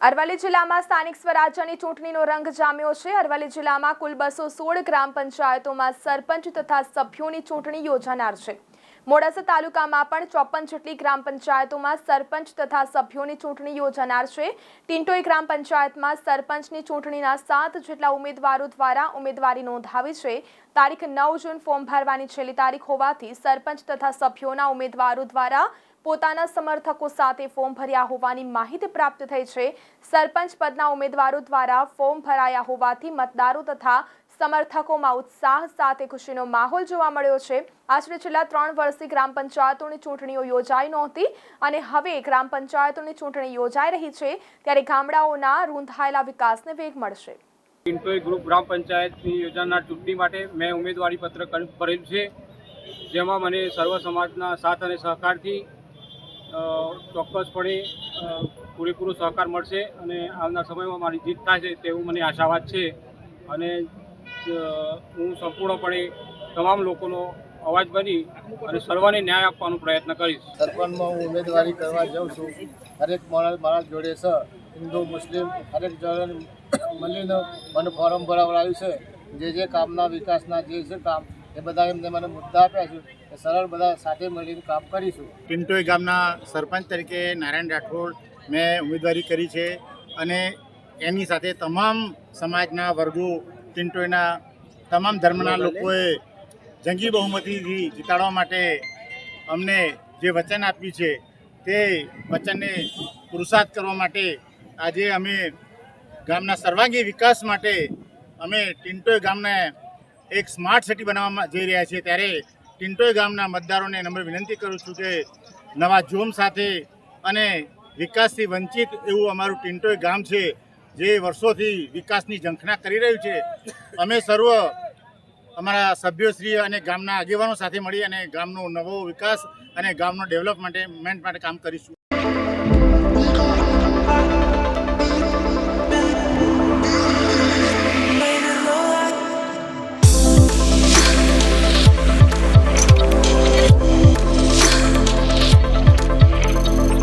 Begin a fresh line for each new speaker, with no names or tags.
અરવલ્લી જિલ્લામાં સ્થાનિક સ્વરાજ્યની ચૂંટણીનો રંગ જામ્યો છે. અરવલ્લી જિલ્લામાં કુલ બસો સોળ ગ્રામ પંચાયતોમાં સરપંચ તથા સભ્યોની ચૂંટણી યોજાનાર છે. મોડાસા તાલુકામાં પણ ચોપન જેટલી ગ્રામ પંચાયતોમાં સરપંચ તથા સભ્યોની ચૂંટણી યોજાનાર છે. ટિન્ટોઈ ગ્રામ પંચાયતમાં સરપંચની ચૂંટણીના સાત જેટલા ઉમેદવારો દ્વારા ઉમેદવારી નોંધાવી છે. તારીખ નવ જૂન ફોર્મ ભરવાની છેલ્લી તારીખ હોવાથી સરપંચ તથા સભ્યોના ઉમેદવારો દ્વારા પોતાના સમર્થકો સાથે ફોર્મ ભર્યા હોવાની માહિતી પ્રાપ્ત થઈ છે. સરપંચ પદના ઉમેદવારો દ્વારા ફોર્મ ભરાયા હોવાથી મતદારો તથા સમર્થકોમાં ઉત્સાહ સાથે ખુશીનો માહોલ જોવા મળ્યો છે. આશરે છેલ્લા ત્રણ વર્ષથી ગ્રામ પંચાયતોની ચૂંટણીઓ યોજાઈ નહોતી અને હવે ગ્રામ પંચાયતોની ચૂંટણી યોજાઈ રહી છે ત્યારે ગામડાઓના રૂંધાયેલા વિકાસને વેગ મળશે.
ગ્રુપ ગ્રામ પંચાયતની યોજાનાર ચૂંટણી માટે મેં ઉમેદવારી પત્ર ભરેલું છે. જેમાં મને સર્વ સમાજના સાથ અને સહકારથી ચોક્કસપણે પૂરેપૂરો સહકાર મળશે અને આવનાર સમયમાં મારી જીત છે તેવું મને આશાવાદ છે. અને હું સંપૂર્ણપણે તમામ લોકોનો અવાજ બની અને સર્વને ન્યાય આપવાનો પ્રયત્ન કરીશ.
સરપંચમાં હું ઉમેદવારી કરવા જાઉં છું. હરેક માણસ મારા જોડે છે. હિન્દુ, મુસ્લિમ, હરેક જણ મળીને મને ફોરમ ભરાવડાવ્યું છે. જે જે કામના વિકાસના જે છે કામ એ બધા એમને મને મુદ્દા આપ્યા છે સરળ બધા સાથે મળીને કામ કરીશું.
પિન્ટોઈ ગામના સરપંચ તરીકે નારાયણ રાઠોડ મેં ઉમેદવારી કરી છે અને એની સાથે તમામ સમાજના વર્ગો પિન્ટોઈના તમામ ધર્મના લોકોએ જંગી બહુમતીથી જીતાડવા માટે અમને જે વચન આપ્યું છે તે વચનને પુરુષાર્થ કરવા માટે આજે અમે ગામના સર્વાંગી વિકાસ માટે અમે ટિન્ટોય ગામને એક સ્માર્ટ સિટી બનાવવામાં જઈ રહ્યા છીએ ત્યારે ટિન્ટોઈ ગામના મતદારોને નમ્ર વિનંતી કરું છું કે નવા જોમ સાથે અને વિકાસથી વંચિત એવું અમારું ટિન્ટોઈ ગામ છે, જે વર્ષોથી વિકાસની ઝંખના કરી રહ્યું છે. અમે સર્વ અમારા સભ્યોશ્રી અને ગામના આગેવાનો સાથે મળી અને ગામનો નવો વિકાસ અને ગામનો ડેવલપમેન્ટ માટે કામ કરીશું.